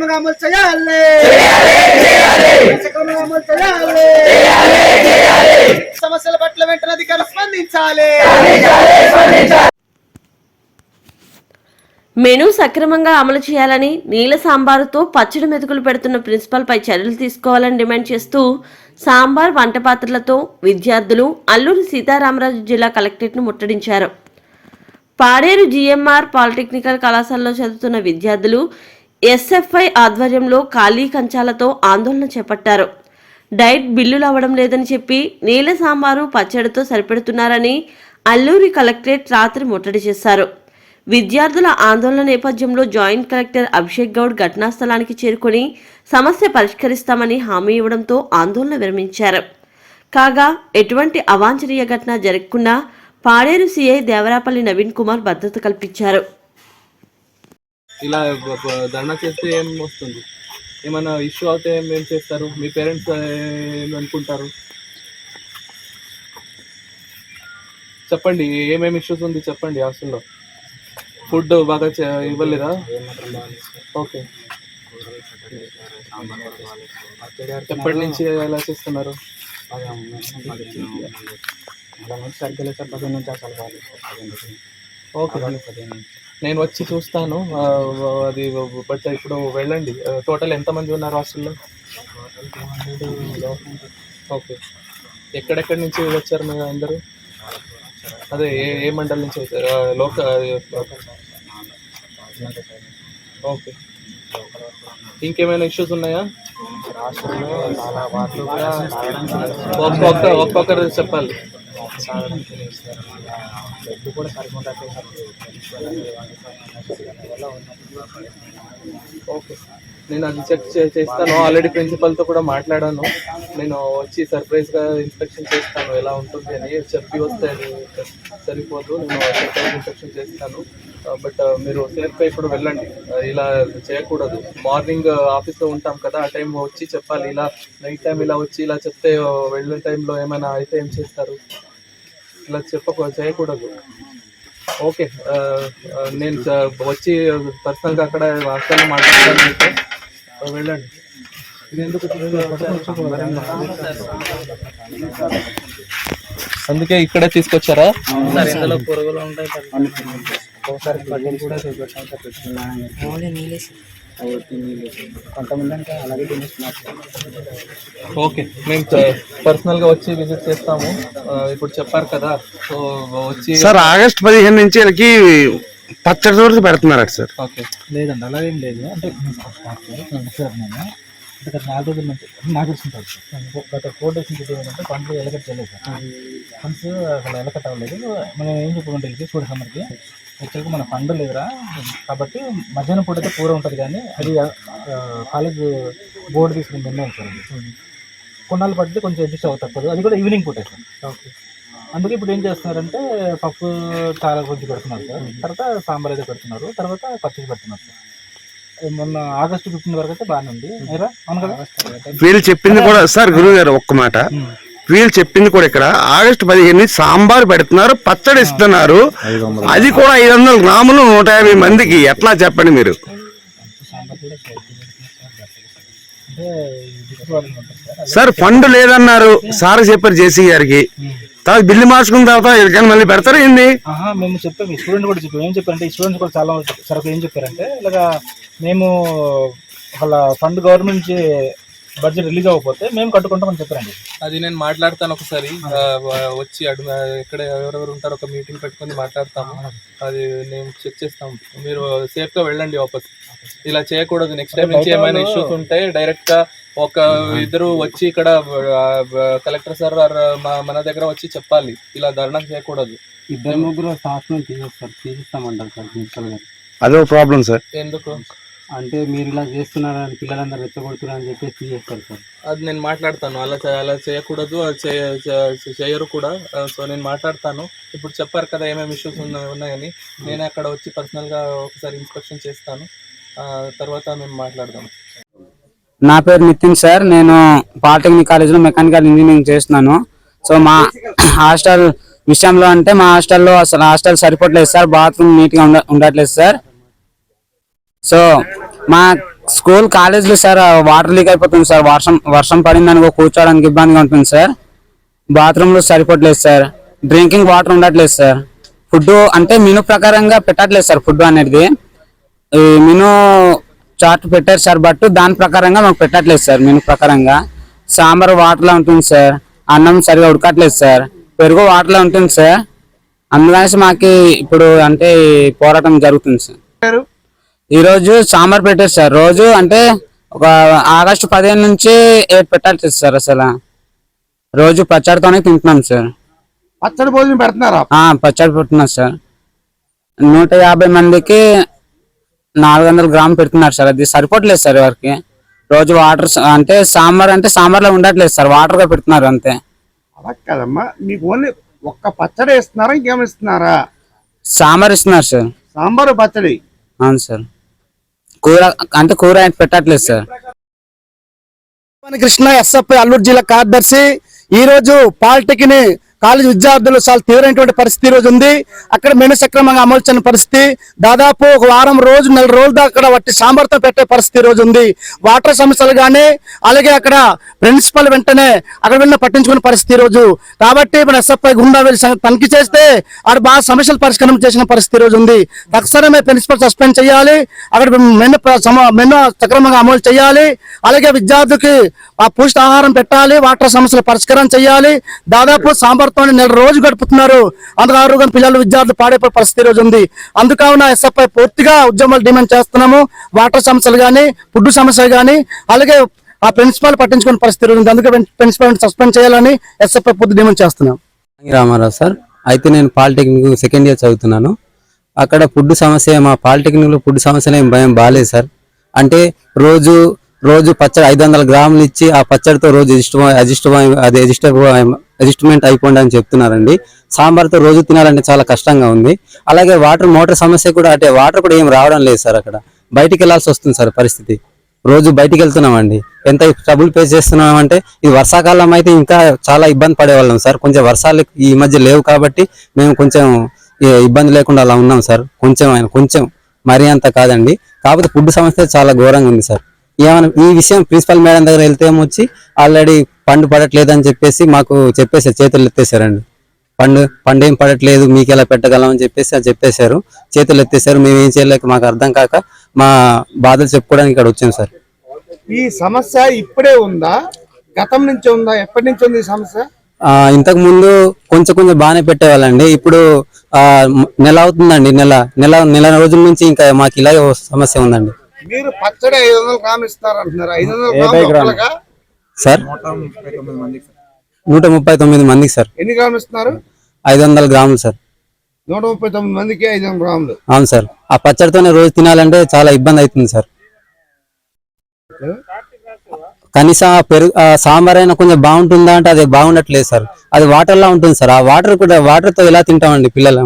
సక్రమంగా అమలు చేయాలి. సక్రమంగా అమలు చేయాలి. సమస్యల పట్ల వెంటనే అధికారులు స్పందించాలి. మెను సక్రమంగా అమలు చేయాలని నీల సాంబారుతో పచ్చడి మెతుకులు పెడుతున్న ప్రిన్సిపల్పై చర్యలు తీసుకోవాలని డిమాండ్ చేస్తూ సాంబార్ వంట పాత్రలతో విద్యార్థులు అల్లూరి సీతారామరాజు జిల్లా కలెక్టరేట్ను ముట్టడించారు. పాడేరు జీఎంఆర్ పాలిటెక్నికల్ కళాశాలలో చదువుతున్న విద్యార్థులు ఎస్ఎఫ్ఐ ఆధ్వర్యంలో ఖాళీ కంచాలతో ఆందోళన చేపట్టారు. డైట్ బిల్లులు అవ్వడం లేదని చెప్పి నీల సాంబారు పచ్చడితో సరిపెడుతున్నారని అల్లూరి కలెక్టరేట్ రాత్రి ముట్టడి చేశారు. విద్యార్థుల ఆందోళన నేపథ్యంలో జాయింట్ కలెక్టర్ అభిషేక్ గౌడ్ ఘటనా స్థలానికి చేరుకొని సమస్య పరిష్కరిస్తామని హామీ ఇవ్వడంతో ఆందోళన విరమించారు. కాగా ఎటువంటి అవాంఛనీయ ఘటన జరగకుండా పాడేరు సీఐ దేవరాపల్లి నవీన్ కుమార్ భద్రత కల్పించారు. ఇలా ధర్నా చేస్తే ఏం వస్తుంది? ఏమైనా ఇష్యూ అవుతే ఏం ఏం చేస్తారు? మీ పేరెంట్స్ ఏమనుకుంటారు చెప్పండి ఏమేమి ఇష్యూస్ ఉంది చెప్పండి హాస్టల్లో? ఫుడ్ బాగా ఇవ్వలేదా? ఓకే. ఎప్పటి నుంచి ఎలా చేస్తున్నారు? ఓకే. నేను వచ్చి చూస్తాను. అది బట్ ఇప్పుడు వెళ్ళండి. టోటల్ ఎంతమంది ఉన్నారు హాస్టల్లో? ఓకే. ఎక్కడెక్కడి నుంచి వచ్చారు మీరు అందరూ? అదే ఏ ఏ మండలం నుంచి వచ్చారు? లోక ఓకే. ఇంకేమైనా ఇష్యూస్ ఉన్నాయా? ఒక్కొక్క ఒక్కొక్కరు చెప్పాలి. ఓకే. నేను అది చెక్ చేస్తాను. ఆల్రెడీ ప్రిన్సిపల్తో కూడా మాట్లాడాను. నేను వచ్చి సర్ప్రైజ్గా ఇన్స్పెక్షన్ చేస్తాను. ఎలా ఉంటుంది అని చెప్పి వస్తే అది సరిపోదు. నేను సర్ప్రైజ్ ఇన్స్పెక్షన్ చేస్తాను. బట్ మీరు సేఫ్గా ఇప్పుడు వెళ్ళండి. ఇలా చేయకూడదు. మార్నింగ్ ఆఫీస్లో ఉంటాం కదా. ఆ టైం వచ్చి చెప్పాలి. ఇలా నైట్ టైం ఇలా వచ్చి ఇలా చెప్తే వెళ్ళే టైంలో ఏమైనా అయితే ఏం చేస్తారు? ఇలా చెప్పక చేయకూడదు. ఓకే నేను వచ్చి పర్సనల్గా అక్కడ హాస్టల్లో మాట్లాడతాను వెళ్ళండి. ఇది ఎందుకు అందుకే ఇక్కడే తీసుకొచ్చారా? కొంతమంది అంటే అలాగే ఓకే మేము పర్సనల్గా వచ్చి విజిట్ చేస్తాము. ఇప్పుడు చెప్పారు కదా సో వచ్చి సార్ ఆగస్ట్ పదిహేను నుంచి వీళ్ళకి పచ్చడి దోశ పెడుతున్నారు సార్. ఓకే. లేదండి అలాగేం లేదు. అంటే నేను అంటే గత నాలుగు రోజుల నుంచి నాకు తెలిసిన సార్. గత ఫోర్ డేస్ నుంచి ఏంటంటే ఫండ్స్ ఎలకట్ చేయలేదు సార్. ఫండ్స్ అసలు ఎలకట్ అవ్వలేదు. మనం ఏం చెప్పుకుంటే వీళ్ళకి చూడు సమ్మర్కి యాక్చువల్గా మన ఫండ్ లేదురా. కాబట్టి మధ్యాహ్నం పూట అయితే పూర ఉంటుంది కానీ అది కాలేజ్ బోర్డు తీసుకుని నిర్ణయం సార్ అది కొన్నాళ్ళు పడితే కొంచెం అడ్జస్ట్ అవ్వ తప్పదు. అది కూడా ఈవినింగ్ పూటే సార్ ఓకే. అందుకే ఇప్పుడు ఏం చేస్తున్నారంటే పప్పు చాలా కొంచెం పెడుతున్నారు సార్. తర్వాత సాంబార్ అయితే పెడుతున్నారు. తర్వాత పచ్చడి పెడుతున్నారు సార్. మొన్న ఆగస్టు ఫిఫ్టీన్ వరకు అయితే బాగానే ఉంది. మీరా అవును కదా? వీళ్ళు చెప్పింది కూడా సార్ గురువు గారు ఒక్క మాట. వీళ్ళు చెప్పింది కూడా ఇక్కడ. ఆగస్ట్ పదిహేను సాంబార్ పెడుతున్నారు పచ్చడి ఇస్తున్నారు. అది కూడా ఐదు వందల గ్రాములు నూట యాభై మందికి. ఎట్లా చెప్పండి మీరు? సార్ ఫండ్ లేదన్నారు. సార్ చెప్పారు జేసీ గారికి. తర్వాత బిల్లు మార్చుకున్న తర్వాత వీళ్ళకైనా మళ్ళీ పెడతారు ఏంది? మేము చెప్పాము. స్టూడెంట్ కూడా చెప్పాము. ఏం చెప్పారంటే స్టూడెంట్స్ కూడా చాలా సరకు ఏం చెప్పారంటే ఇలాగా మేము వాళ్ళ ఫండ్ గవర్నమెంట్ బడ్జెట్ రిలీజ్ అవ్వకపోతే మేము కట్టుకుంటామని చెప్పారండి. అది నేను మాట్లాడతాను ఒకసారి. ఆ, వ- వచ్చి అడు ఎక్కడ ఎవరెవరు ఉంటారో ఒక మీటింగ్ పెట్టుకొని మాట్లాడతాము. అది నేను చెక్ చేస్తాం మీరు సేఫ్గా వెళ్ళండి వాపస్. ఇలా చేయకూడదు. నెక్స్ట్ టైం నుంచి ఏమైనా ఇష్యూస్ ఉంటే డైరెక్ట్గా ఒక ఇద్దరు వచ్చి ఇక్కడ కలెక్టర్ సార్ మన దగ్గర వచ్చి చెప్పాలి. ఇలా ధర్నా చేయకూడదు. ఇద్దరు ముగ్గురు స్టాఫ్ నుంచి తీసేస్తారు. తీసిస్తామంటారు సార్ ప్రిన్సిపల్ గారు. అదో ప్రాబ్లం సార్ ఎందుకు? అంటే మీరు ఇలా చేస్తున్నారని పిల్లలందరూ రెచ్చగొడుతున్నారని చెప్పేసి తీసేస్తారు సార్. అది నేను మాట్లాడతాను. అలా అలా చేయకూడదు అది చేయరు కూడా. సో నేను మాట్లాడతాను. ఇప్పుడు చెప్పారు కదా ఏమేమి ఇష్యూస్ ఉన్నాయి ఉన్నాయని. నేను అక్కడ వచ్చి పర్సనల్గా ఒకసారి ఇన్స్పెక్షన్ చేస్తాను. ఆ, తర్వాత మేము మాట్లాడదాం. నా పేరు నితిన్ సార్. నేను పాలిటెక్నిక్ కాలేజ్లో మెకానికల్ ఇంజనీరింగ్ చేస్తున్నాను. సో మా హాస్టల్ విషయంలో అంటే మా హాస్టల్లో అసలు హాస్టల్ సరిపోవట్లేదు సార్. బాత్రూమ్ నీట్గా ఉండ ఉండట్లేదు సార్. సో మా స్కూల్ కాలేజీలో సార్ వాటర్ లీక్ అయిపోతుంది సార్. వర్షం వర్షం పడిందని కూర్చోడానికి ఇబ్బందిగా ఉంటుంది సార్. బాత్రూంలో సరిపోవట్లేదు సార్. డ్రింకింగ్ వాటర్ ఉండట్లేదు సార్. ఫుడ్ అంటే మెనూ ప్రకారంగా పెట్టట్లేదు సార్ ఫుడ్ అనేది. ఈ మెనూ చార్ట్ పెట్టారు సార్ బట్ దాని ప్రకారంగా మాకు పెట్టట్లేదు సార్ మెనూ ప్రకారంగా. సాంబార్ వాటర్లో ఉంటుంది సార్. అన్నం సరిగా ఉడకట్లేదు సార్. పెరుగు వాటర్లో ఉంటుంది సార్. అందుకనేసి మాకు ఇప్పుడు అంటే పోరాటం జరుగుతుంది సార్. ఈ రోజు సాంబార్ పెట్టారు సార్. రోజు అంటే ఒక ఆగస్టు పదిహేను నుంచి ఏడు పెట్టాలి సార్ అసలు? రోజు పచ్చడితోనే తింటున్నాం సార్. పచ్చడి భోజనం పెడుతున్నారా? పచ్చడి పెడుతున్నారు సార్. నూట యాభై మందికి నాలుగు వందల గ్రాములు పెడుతున్నారు సార్. అది సరిపోవట్లేదు సార్ ఎవరికి. రోజు వాటర్ అంటే సాంబార్ అంటే సాంబార్లో ఉండట్లేదు సార్. వాటర్గా పెడుతున్నారు అంతే. అలా కదమ్మా. మీకు ఓన్లీ ఒక్క పచ్చడి ఇస్తున్నారా ఇంకేమి ఇస్తున్నారా? సాంబార్ ఇస్తున్నారు సార్. సాంబారు పచ్చడి. అవును సార్. కూర అంటే కూర పెట్టట్లేదు సార్. కృష్ణ ఎస్ఎఫ్ఐ అల్లూరు జిల్లా కార్యదర్శి ఈ రోజు పాలిటెక్నిక్ కాలేజ్ విద్యార్థులు చాలా తీవ్రమైనటువంటి పరిస్థితి ఈ రోజు ఉంది. అక్కడ మెను సక్రమంగా అమలు చేయని పరిస్థితి. దాదాపు ఒక వారం రోజు నెల రోజుల దాకా అక్కడ వాటి సాంబార్తో పెట్టే పరిస్థితి రోజు ఉంది. వాటర్ సమస్యలు కానీ అలాగే అక్కడ ప్రిన్సిపల్ వెంటనే అక్కడ వెళ్ళిన పట్టించుకునే పరిస్థితి రోజు. కాబట్టి మన ఎస్ఎఫ్ఐ గుండా వెళ్ళి తనిఖీ చేస్తే అక్కడ బాగా సమస్యలు పరిష్కారం చేసిన పరిస్థితి రోజు ఉంది. తక్షణమే ప్రిన్సిపల్ సస్పెండ్ చేయాలి. అక్కడ మెను మెను సక్రమంగా అమలు చేయాలి. అలాగే విద్యార్థికి ఆ ఆహారం పెట్టాలి. వాటర్ సమస్యలు పరిష్కారం చేయాలి. దాదాపు సాంబార్ సాంబార్తో నెల రోజు గడుపుతున్నారు. అందుకు ఆరోగ్యం పిల్లలు విద్యార్థులు పాడైపోయే పరిస్థితి రోజు ఉంది. అందుకావున ఎస్ఎఫ్ఐ పూర్తిగా ఉద్యమాలు డిమాండ్ చేస్తున్నాము. వాటర్ సమస్యలు కానీ ఫుడ్ సమస్యలు కానీ అలాగే ఆ ప్రిన్సిపాల్ పట్టించుకునే పరిస్థితి రోజు ఉంది. అందుకే ప్రిన్సిపాల్ సస్పెండ్ చేయాలని ఎస్ఎఫ్ఐ పూర్తి డిమాండ్ చేస్తున్నాం. రామారావు సార్ అయితే నేను పాలిటెక్నిక్ సెకండ్ ఇయర్ చదువుతున్నాను. అక్కడ ఫుడ్ సమస్య మా పాలిటెక్నిక్లో ఫుడ్ సమస్యలు ఏం భయం బాగాలేదు సార్. అంటే రోజు రోజు పచ్చడి ఐదు వందల గ్రాములు ఇచ్చి ఆ పచ్చడితో రోజు అడ్జస్ట్ అడ్జస్ట్ అది అడ్జస్ట్ అడ్జస్ట్మెంట్ అయిపోండి అని చెప్తున్నారండి. సాంబార్తో రోజు తినాలంటే చాలా కష్టంగా ఉంది. అలాగే వాటర్ మోటార్ సమస్య కూడా అంటే వాటర్ కూడా ఏం రావడం లేదు సార్ అక్కడ. బయటికి వెళ్ళాల్సి వస్తుంది సార్ పరిస్థితి. రోజు బయటికి వెళ్తున్నామండి. ఎంత ట్రబుల్ ఫేస్ చేస్తున్నాం అంటే ఇది వర్షాకాలం అయితే ఇంకా చాలా ఇబ్బంది పడేవాళ్ళం సార్. కొంచెం వర్షాలు ఈ మధ్య లేవు కాబట్టి మేము కొంచెం ఇబ్బంది లేకుండా అలా ఉన్నాం సార్. కొంచెం ఆయన కొంచెం మరీ అంత కాదండి. కాకపోతే ఫుడ్ సమస్య చాలా ఘోరంగా ఉంది సార్. ఏమైనా ఈ విషయం ప్రిన్సిపల్ మేడం దగ్గర వెళ్తే ఏమొచ్చి ఆల్రెడీ పండు పడట్లేదు అని చెప్పేసి మాకు చెప్పేసారు చేతులు ఎత్తేసారండి పండు పండు ఏం పడట్లేదు మీకు ఎలా పెట్టగలం అని చెప్పేసి అది చెప్పేశారు. చేతులు ఎత్తేసారు మేము ఏం చేయలేక మాకు అర్థం కాక మా బాధలు చెప్పుకోవడానికి ఇక్కడ వచ్చాం సార్. ఈ సమస్య ఇప్పుడే ఉందా? గతం నుంచి ఉందా? ఎప్పటి నుంచి ఉంది ఈ సమస్య? ఇంతకు ముందు కొంచెం కొంచెం బాగానే పెట్టేవాళ్ళండి. ఇప్పుడు నెల అవుతుందండి నెల. నెల నెల రోజుల నుంచి ఇంకా మాకు ఇలాగే సమస్య ఉందండి. మీరు పచ్చడి ఐదు వందల గ్రాములు ఇస్తారు అంటున్నారు ఐదు వందల గ్రాములు ఒక్కళ్ళకా? సార్? నూట ముప్పై తొమ్మిది మందికి సార్. ఎన్ని గ్రాములు ఇస్తున్నారు? ఐదు వందల గ్రాములు సార్. నూట ముప్పై తొమ్మిది మందికి ఐదు వందల గ్రాములు. అవును సార్. ఆ పచ్చడితోనే రోజు తినాలంటే చాలా ఇబ్బంది అవుతుంది సార్. కనీసం ఆ పెరుగు ఆ సాంబార్ అయినా కొంచెం బాగుంటుందా అంటే అది బాగుండట్లేదు సార్. అది వాటర్ లా ఉంటుంది సార్. ఆ వాటర్ కూడా వాటర్తో ఎలా తింటామండి పిల్లలు?